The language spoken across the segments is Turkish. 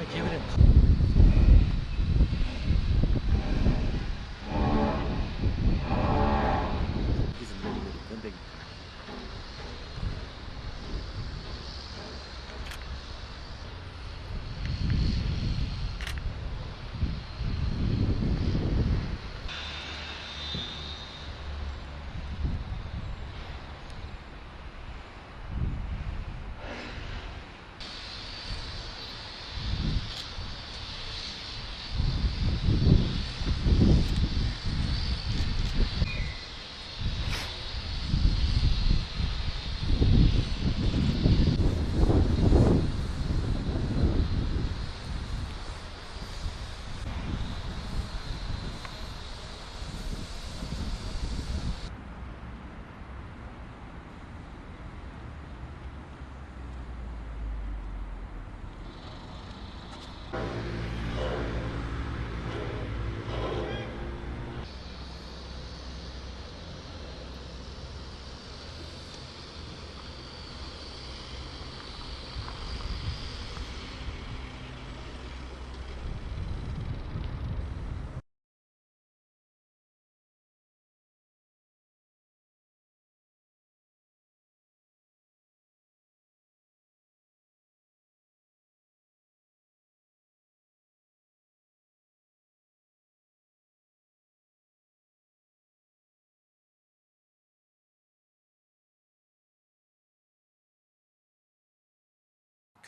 economic dividends.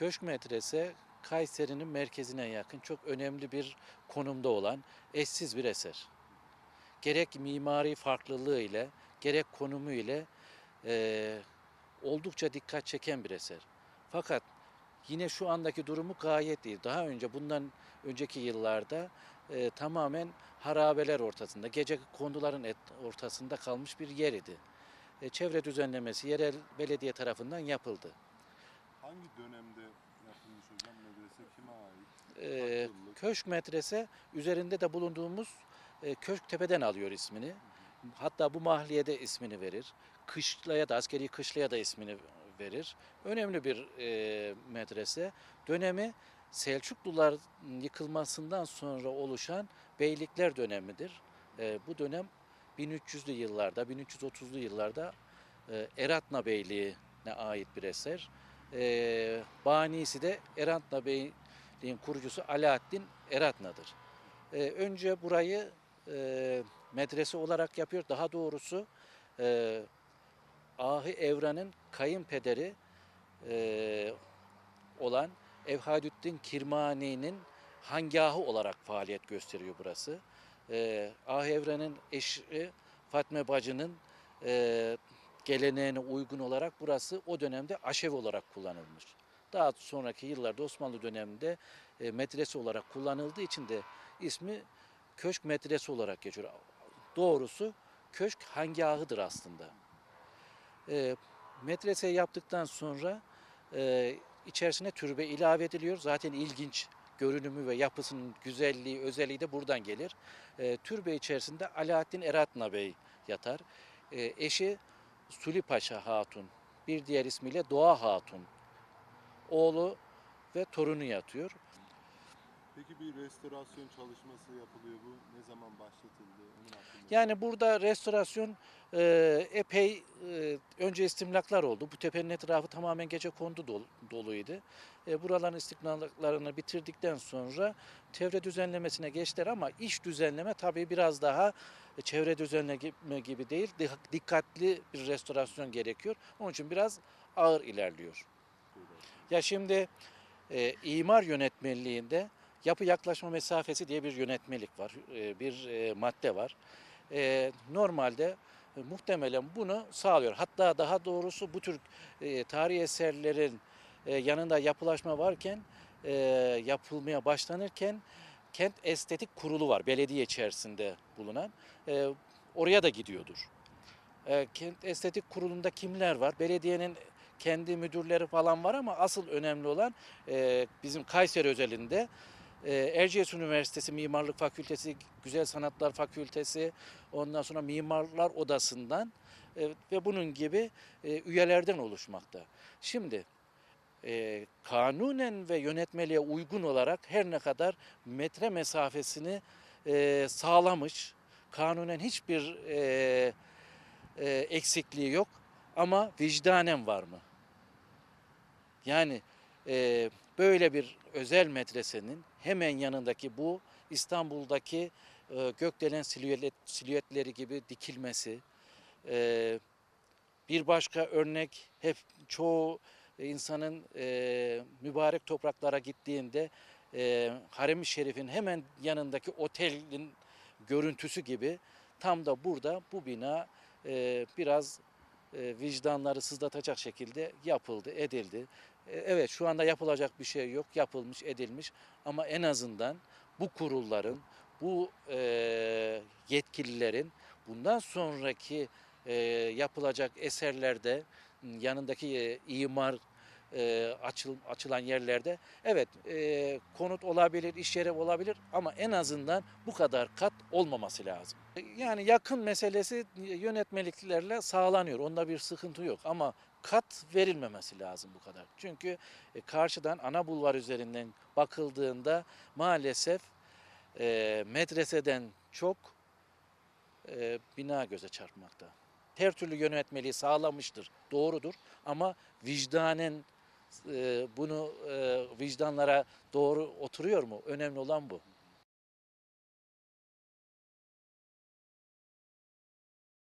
Köşk Medrese Kayseri'nin merkezine yakın çok önemli bir konumda olan eşsiz bir eser. Gerek mimari farklılığı ile gerek konumu ile eee, oldukça dikkat çeken bir eser. Fakat yine şu andaki durumu gayet iyi. Daha önce bundan önceki yıllarda eee, tamamen harabeler ortasında, gece konduların et, ortasında kalmış bir yer idi. E, çevre düzenlemesi yerel belediye tarafından yapıldı. Hangi dönemde yapılmış hocam medrese kime ait? Ee? Köşk Medrese üzerinde de bulunduğumuz e, Köşk Tepe'den alıyor ismini. Hatta bu mahalliyede ismini verir. Kışlaya da askeri kışlaya da ismini verir. Önemli bir e, medrese. Dönemi Selçuklular yıkılmasından sonra oluşan beylikler dönemidir. E, bu dönem 1300'lü yıllarda, 1330'lu yıllarda e, Eratna Beyliği'ne ait bir eser. E, banisi de Eratna Beyliğin kurucusu Alaaddin Eratna'dır. E, önce burayı e, medrese olarak yapıyor. Daha doğrusu e, Ahi Evran'ın kayınpederi e, olan Evhadüddin Kirmani'nin hangahı olarak faaliyet gösteriyor burası. E, Ahi Evran'ın eşi Fatma Bacı'nın e, geleneğine uygun olarak burası o dönemde aşev olarak kullanılmış. Daha sonraki yıllarda Osmanlı döneminde e, medrese olarak kullanıldığı için de ismi köşk medrese olarak geçiyor. Doğrusu köşk hangahıdır aslında. E, medrese yaptıktan sonra e, içerisine türbe ilave ediliyor. Zaten ilginç görünümü ve yapısının güzelliği, özelliği de buradan gelir. E, türbe içerisinde Alaaddin Eratna Bey yatar. E, eşi Suli Paşa Hatun, bir diğer ismiyle Doğa Hatun. Oğlu ve torunu yatıyor. Peki bir restorasyon çalışması yapılıyor bu. Ne zaman başlatıldı? Onun hakkında. Yani burada restorasyon e, epey e, önce istimlaklar oldu. Bu tepenin etrafı tamamen gece kondu dolu, doluydu. E, buraların istimlaklarını bitirdikten sonra çevre düzenlemesine geçtiler ama iş düzenleme tabii biraz daha çevre düzenleme gibi değil. dik- Dikkatli bir restorasyon gerekiyor. Onun için biraz ağır ilerliyor. Ya şimdi e, imar yönetmeliğinde yapı yaklaşma mesafesi diye bir yönetmelik var, e, bir e, madde var. E, normalde muhtemelen bunu sağlıyor. Hatta daha doğrusu bu tür tarihi eserlerin yanında yapılaşma varken, yapılmaya başlanırken kent estetik kurulu var belediye içerisinde bulunan. Oraya da gidiyordur. Kent estetik kurulunda kimler var? Belediyenin kendi müdürleri falan var ama asıl önemli olan bizim Kayseri özelinde Erciyes Üniversitesi Mimarlık Fakültesi, Güzel Sanatlar Fakültesi, ondan sonra Mimarlar Odası'ndan e, ve bunun gibi e, üyelerden oluşmakta. Şimdi e, kanunen ve yönetmeliğe uygun olarak her ne kadar metre mesafesini sağlamış. Kanunen hiçbir eksikliği yok ama vicdanen var mı? Yani böyle bir özel medresenin hemen yanındaki bu İstanbul'daki e, gökdelen silüet, silüetleri gibi dikilmesi, e, bir başka örnek hep çoğu insanın e, mübarek topraklara gittiğinde e, Harem-i Şerif'in hemen yanındaki otelin görüntüsü gibi tam da burada bu bina biraz vicdanları sızlatacak şekilde yapıldı, edildi. E, evet şu anda yapılacak bir şey yok, yapılmış, edilmiş ama en azından bu kurulların, bu e, yetkililerin bundan sonraki e, yapılacak eserlerde yanındaki e, imar e, açıl, açılan yerlerde evet e, konut olabilir, iş yeri olabilir ama en azından bu kadar kat olmaması lazım. E, Yani yakın meselesi yönetmeliklerle sağlanıyor. Onda bir sıkıntı yok ama kat verilmemesi lazım bu kadar. Çünkü e, karşıdan ana bulvar üzerinden bakıldığında maalesef e, medreseden çok e, bina göze çarpmakta. Her türlü yönetmeliği sağlamıştır, doğrudur ama vicdanen e, bunu e, vicdanlara doğru oturuyor mu? Önemli olan bu.